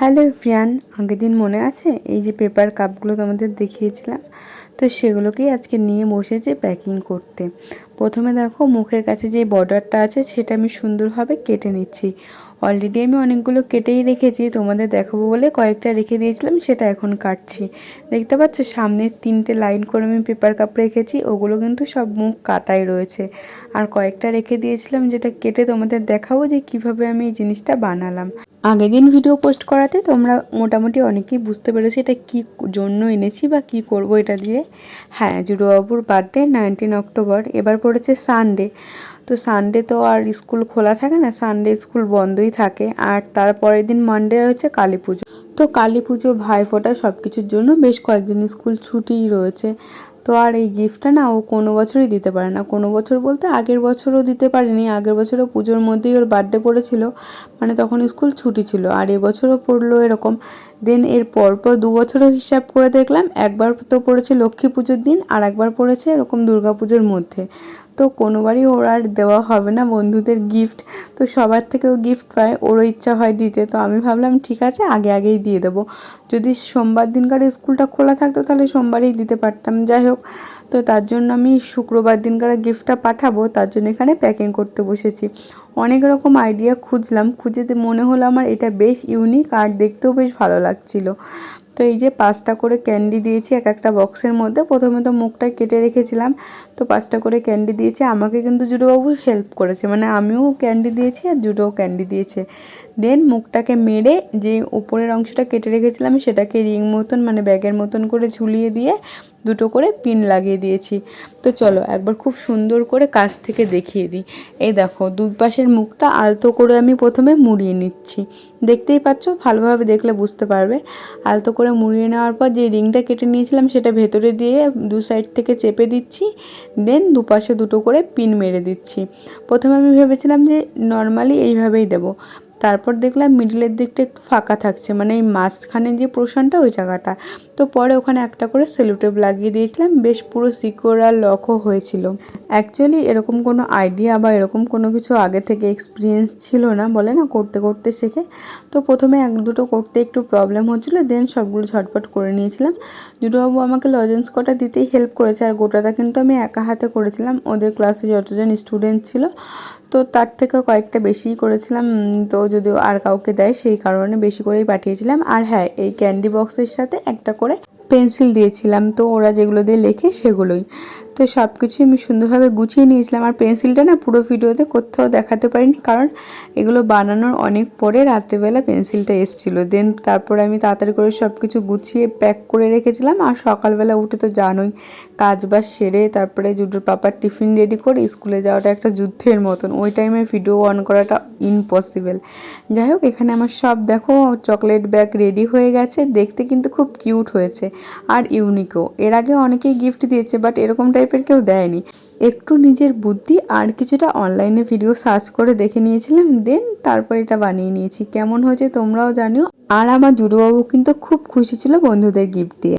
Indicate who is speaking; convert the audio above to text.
Speaker 1: Hello ফ্রিয়ান আগের দিন মনে আছে? এই যে পেপার কাপগুলো তোমাদের দেখিয়েছিলাম, তো সেগুলোকেই আজকে নিয়ে বসেছে প্যাকিং করতে। প্রথমে দেখো মুখের কাছে যে বর্ডারটা আছে, সেটা আমি সুন্দরভাবে কেটে নিচ্ছি। অলরেডি আমি অনেকগুলো কেটেই রেখেছি, তোমাদের দেখাবো বলে কয়েকটা রেখে দিয়েছিলাম, সেটা এখন কাটছি। দেখতে পাচ্ছ সামনের তিনটে লাইন করে আমি পেপার কাপ রেখেছি, ওগুলো কিন্তু সব মুখ কাটাই রয়েছে। আর কয়েকটা রেখে দিয়েছিলাম, যেটা কেটে তোমাদের দেখাবো যে কীভাবে আমি এই জিনিসটা বানালাম। আগের দিন ভিডিও পোস্ট করাতে তোমরা মোটামুটি অনেকেই বুঝতে পেরেছ এটা কী জন্য এনেছি বা কি করব এটা দিয়ে। হ্যাঁ জুডোবাবুর বার্থডে নাইনটিন অক্টোবর এবার পড়েছে সানডে তো সানডে তো আর স্কুল খোলা থাকে না সানডে স্কুল বন্ধই থাকে। আর তারপরের দিন মানডে হচ্ছে কালী পুজো। তো কালী পুজো ভাইফোঁটা সব কিছুর জন্য বেশ কয়েকদিন স্কুল ছুটিই রয়েছে। তো আর এই গিফটটা না ও কোনো বছরই দিতে পারে না। কোনো বছর বলতে আগের বছরও দিতে পারেনি, আগের বছরও পুজোর মধ্যেই ওর বার্থডে পড়েছিল। মানে তখন স্কুল ছুটি ছিল, আর এবছরও পড়ল এরকম। দেন এর পরপর দু বছরও হিসাব করে দেখলাম, একবার তো পড়েছে লক্ষ্মী পুজোর দিন, আর একবার পড়েছে এরকম দুর্গা পুজোর মধ্যে। কোনোবারই ওর আর দেওয়া হবে না বন্ধুদের গিফট তো সবার থেকেও গিফট পায়, ওরও ইচ্ছা হয় দিতে। তো আমি ভাবলাম, ঠিক আছে, আগে আগেই দিয়ে দেবো। যদি সোমবার দিনকার স্কুলটা খোলা থাকতো, তাহলে সোমবারেই দিতে পারতাম। যাই হোক, তো তার জন্য আমি শুক্রবার দিনকার গিফটটা পাঠাবো। তার জন্য এখানে প্যাকিং করতে বসেছি। অনেক রকম আইডিয়া খুঁজলাম। খুঁজে মনে হলো আমার এটা বেশ ইউনিক আর দেখতেও বেশ ভালো লাগছিল। তো এই যে পাঁচটা করে ক্যান্ডি দিয়েছি এক একটা বক্সের মধ্যে। প্রথমে তো মুখটা কেটে রেখেছিলাম, তো পাঁচটা করে ক্যান্ডি দিয়েছি। আমাকে কিন্তু জুডোবাবু হেল্প করেছে মানে আমিও ক্যান্ডি দিয়েছি আর জুডোও ক্যান্ডি দিয়েছে। দেন মুখটাকে মেরে যে উপরের অংশটা কেটে রেখেছিলাম সেটাকে রিং মতন মানে ব্যাগের মতন করে ঝুলিয়ে দিয়ে দুটো করে পিন লাগিয়ে দিয়েছি। তো চলো একবার খুব সুন্দর করে কাছ থেকে দেখিয়ে দিই। এই দেখো, দুপাশের মুখটা আলতো করে আমি প্রথমে মুড়িয়ে নিচ্ছি। দেখতেই পাচ্ছ, ভালোভাবে দেখলে বুঝতে পারবে। আলতো করে মুড়িয়ে নেওয়ার পর যে রিংটা কেটে নিয়েছিলাম সেটা ভেতরে দিয়ে দু সাইড থেকে চেপে দিচ্ছি। দেন দুপাশে দুটো করে পিন মেরে দিচ্ছি। প্রথমে আমি ভেবেছিলাম যে নর্মালি এইভাবেই দেবো। তারপর দেখলাম মিডিলের দিকটা একটু ফাঁকা থাকছে মানে এই মাঝখানে যে পোর্শনটা ওই জায়গাটা। তো পরে ওখানে একটা করে সেলুটেপ লাগিয়ে দিয়েছিলাম, বেশ পুরো সিকিওর আর লকও হয়েছিল। অ্যাকচুয়ালি এরকম কোনো আইডিয়া বা এরকম কোনো কিছু আগে থেকে এক্সপিরিয়েন্স ছিল না, বলে না, করতে করতে শেখে। তো প্রথমে এক দুটো করতে একটু প্রবলেম হচ্ছিল দেন সবগুলো ঝটপট করে নিয়েছিলাম। দুটোবাবু আমাকে লজেন্স কটা দিতেই হেল্প করেছে, আর গোটাটা কিন্তু আমি একা হাতে করেছিলাম। ওদের ক্লাসে যতজন স্টুডেন্ট ছিল তো তার থেকে কয়েকটা বেশিই করেছিলাম তো যদিও আর কাউকে দেয় সেই কারণে বেশি করেই পাঠিয়েছিলাম। আর হ্যাঁ এই ক্যান্ডি বক্সের সাথে একটা করে পেন্সিল দিয়েছিলাম, তো ওরা যেগুলো দিয়ে লেখে সেগুলোই। তো সব কিছুই আমি সুন্দরভাবে গুছিয়ে নিয়েছিলাম। আর পেন্সিলটা না পুরো ভিডিওতে কোথাও দেখাতে পারিনি, কারণ এগুলো বানানোর অনেক পরে রাত্রেবেলা পেন্সিলটা এসেছিল। দেন তারপরে আমি তাড়াতাড়ি করে সব কিছু গুছিয়ে প্যাক করে রেখেছিলাম। আর সকালবেলা উঠে তো জানোই, কাজ বাজ সেরে তারপরে জুডোর পাপার টিফিন রেডি করে স্কুলে যাওয়াটা একটা যুদ্ধের মতন। ওই টাইমে ভিডিও অন করাটা ইম্পসিবল যাই হোক, এখানে আমার সব দেখো চকলেট ব্যাগ রেডি হয়ে গেছে। দেখতে কিন্তু খুব কিউট হয়েছে। আর ইউনিকও এর আগে অনেকেই গিফট দিয়েছে বাট এরকম টাইপের কেউ দেয়নি। একটু নিজের বুদ্ধি আর কিছুটা অনলাইনে ভিডিও সার্চ করে দেখে নিয়েছিলাম দেন তারপর এটা বানিয়ে নিয়েছি। কেমন হয়েছে তোমরাও জানিও। আর আমার জুডোবাবু কিন্তু খুব খুশি ছিল বন্ধুদের গিফট দিয়ে।